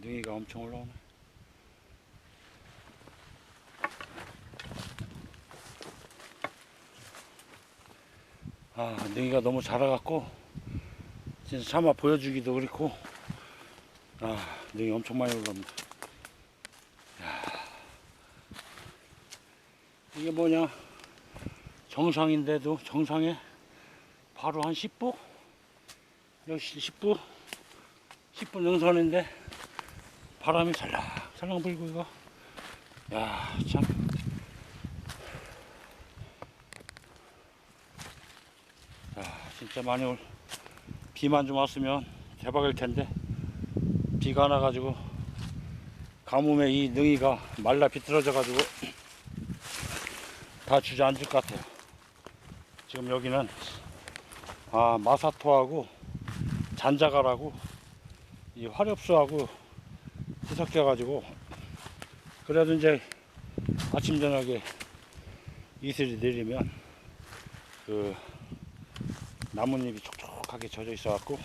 능이가 엄청 올라오네. 아, 능이가 너무 자라갖고, 진짜 차마 보여주기도 그렇고, 아, 능이 엄청 많이 올라옵니다. 야. 이게 뭐냐, 정상인데도 정상에 바로 한 10부? 역시 10부? 10분 능선인데 바람이 살랑살랑 불고 이거. 야 참. 야, 진짜 많이 올 비만 좀 왔으면 대박일 텐데. 비가 안 와가지고 가뭄에 이 능이가 말라 비틀어져 가지고 다 주저앉을 것 같아요. 지금 여기는 아 마사토하고 잔자가라고 이 화렵수하고 뒤 섞여 가지고 그래도 이제 아침 저녁에 이슬이 내리면 그 나뭇잎이 촉촉하게 젖어 있어 갖고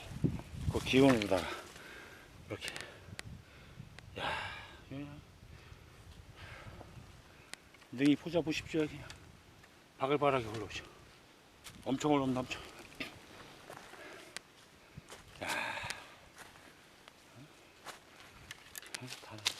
그 기운으로다가 이렇게. 야 능이 포자 보십시오 여기. 바글바글하게 올라오죠 엄청 올라옵니다 엄청 다 와.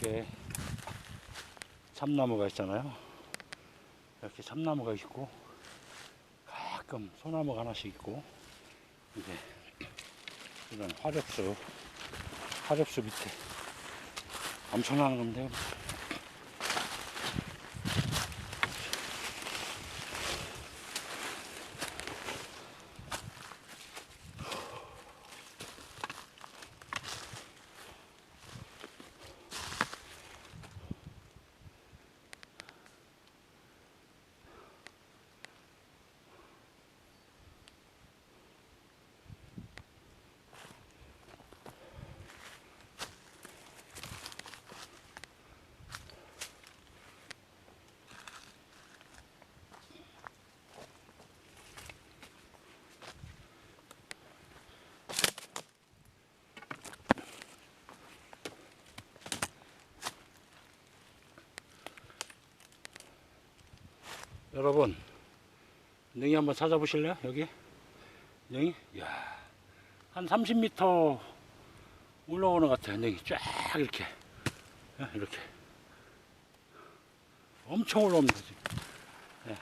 이게 참나무가 있잖아요. 이렇게 참나무가 있고 가끔 소나무가 하나씩 있고 이제 이런 화렵수 화렵수 밑에 엄청난 건데 여러분 능이 한번 찾아보실래요? 여기? 능이? 이야 한 30m 올라오는 것 같아요 능이. 쫙 이렇게. 예, 이렇게. 엄청 올라옵니다 지금. 예.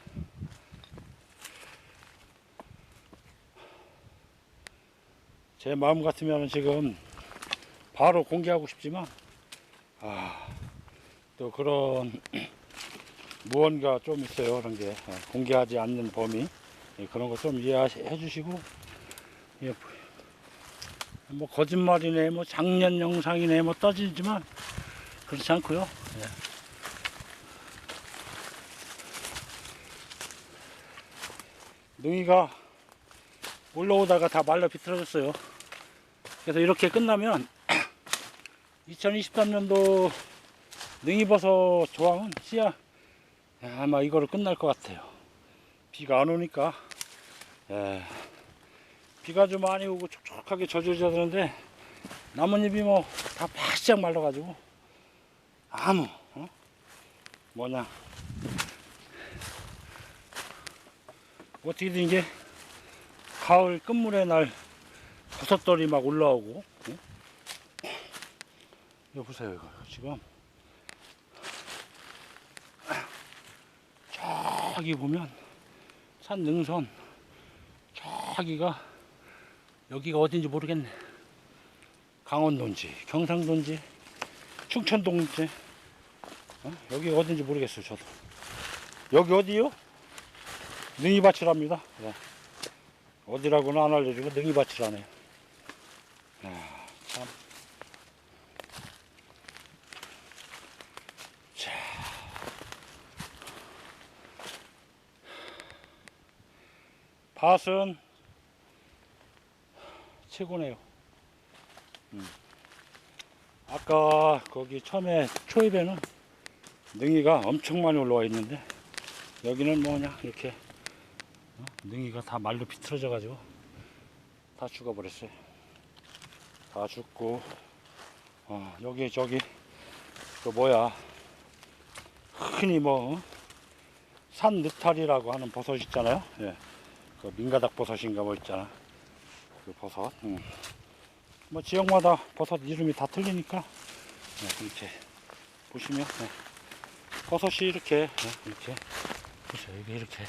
제 마음 같으면 지금 바로 공개하고 싶지만 아 또 그런 무언가 좀 있어요. 그런 게 예, 공개하지 않는 범위. 예, 그런 거 좀 이해해 주시고 예, 뭐 거짓말이네 뭐 작년 영상이네 뭐 떠지지만 그렇지 않고요. 예. 능이가 올라오다가 다 말라 비틀어졌어요. 그래서 이렇게 끝나면 2023년도 능이버섯 조항은 야, 아마 이거로 끝날 것 같아요. 비가 안 오니까 예, 비가 좀 많이 오고 촉촉하게 젖어져야 되는데 나뭇잎이 뭐 다 바짝 말라가지고 아무 어? 뭐냐 어떻게든 이게 가을 끝물의 날 버섯돌이 막 올라오고 어? 이거 보세요 이거 지금 저기 보면 산 능선 저기가 여기가 어딘지 모르겠네 강원도인지 경상도인지 충청도인지 어? 여기가 어딘지 모르겠어요 저도 여기 어디요? 능이밭이랍니다 예. 어디라고는 안 알려주고 능이밭이라네요 아, 밭은 최고네요. 음. 아까 거기 처음에 초입에는 능이가 엄청 많이 올라와 있는데 여기는 뭐냐 이렇게 어? 능이가 다 말로 비틀어져 가지고 다 죽어버렸어요. 다 죽고 어, 여기 저기 그 뭐야 흔히 뭐 산 느타리라고 하는 버섯 있잖아요. 예. 그 민가닥 버섯인가 뭐 있잖아. 그 버섯. 음. 뭐 지역마다 버섯 이름이 다 틀리니까 네, 이렇게 보시면 네. 버섯이 이렇게 네, 이렇게 보세요. 이게 이렇게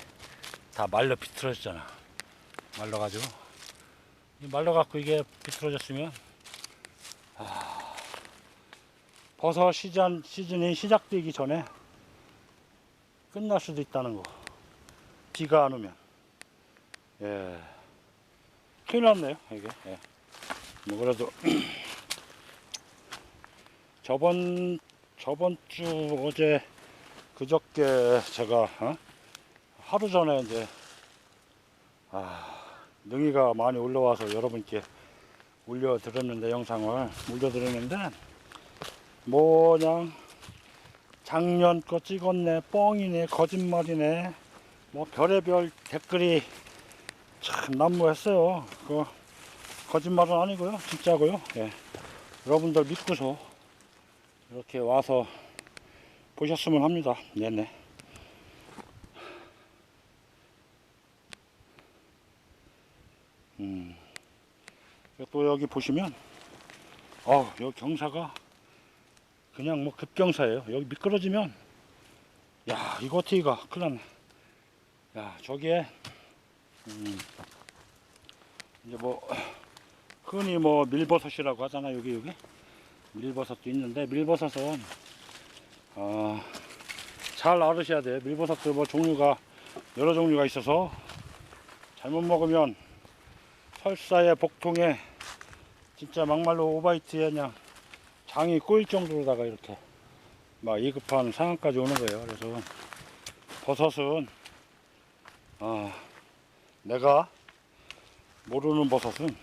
다 말려 비틀어졌잖아. 말라가지고 이 말라갖고 이게 비틀어졌으면 아, 버섯 시즌 시즌이 시작되기 전에 끝날 수도 있다는 거. 비가 안 오면. 예. 큰일 났네요, 이게. 예. 뭐, 그래도, 저번, 저번 주 어제, 그저께 제가, 어? 하루 전에 이제, 아, 능이가 많이 올라와서 여러분께 올려드렸는데, 영상을 올려드렸는데, 뭐냐, 작년 거 찍었네, 뻥이네, 거짓말이네, 뭐 별의별 댓글이 참 난무했어요. 그 거짓말은 아니고요, 진짜고요. 예. 여러분들 믿고서 이렇게 와서 보셨으면 합니다. 네네. 음. 또 여기 보시면, 어, 여기 경사가 그냥 뭐 급경사예요. 여기 미끄러지면 야 이거 어떻게 가 큰일 났네. 야 저기에 음, 이제 뭐 흔히 뭐 밀버섯이라고 하잖아 여기 여기 밀버섯도 있는데 밀버섯은 어, 잘 알으셔야 돼요. 밀버섯도 뭐 종류가 여러 종류가 있어서 잘못 먹으면 설사에 복통에 진짜 막말로 오바이트에 그냥 장이 꼬일 정도로다가 이렇게 막 이급한 상황까지 오는 거예요. 그래서 버섯은 아 내가 모르는 버섯은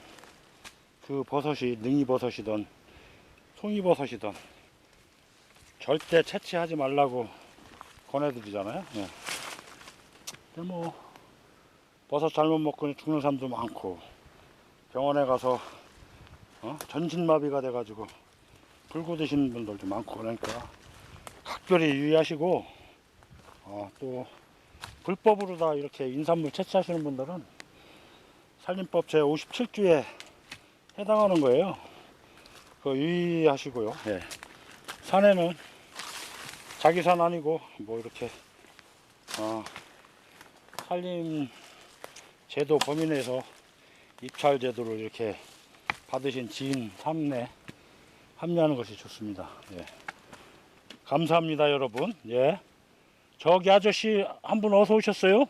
그 버섯이 능이버섯이든 송이버섯이든 절대 채취하지 말라고 권해드리잖아요. 예. 근데 뭐 버섯 잘못 먹고 죽는 사람도 많고 병원에 가서 어? 전신마비가 돼가지고 불고 드시는 분들도 많고 그러니까 각별히 유의하시고 어, 또 불법으로 다 이렇게 인산물 채취하시는 분들은 산림법 제 57조에 해당하는 거예요. 그 유의하시고요. 예. 산에는 자기 산 아니고 뭐 이렇게 어, 산림 제도 범위 내에서 입찰 제도를 이렇게 받으신 지인 3내 합류하는 것이 좋습니다. 예. 감사합니다, 여러분. 예. 저기 아저씨 한 분 어서 오셨어요?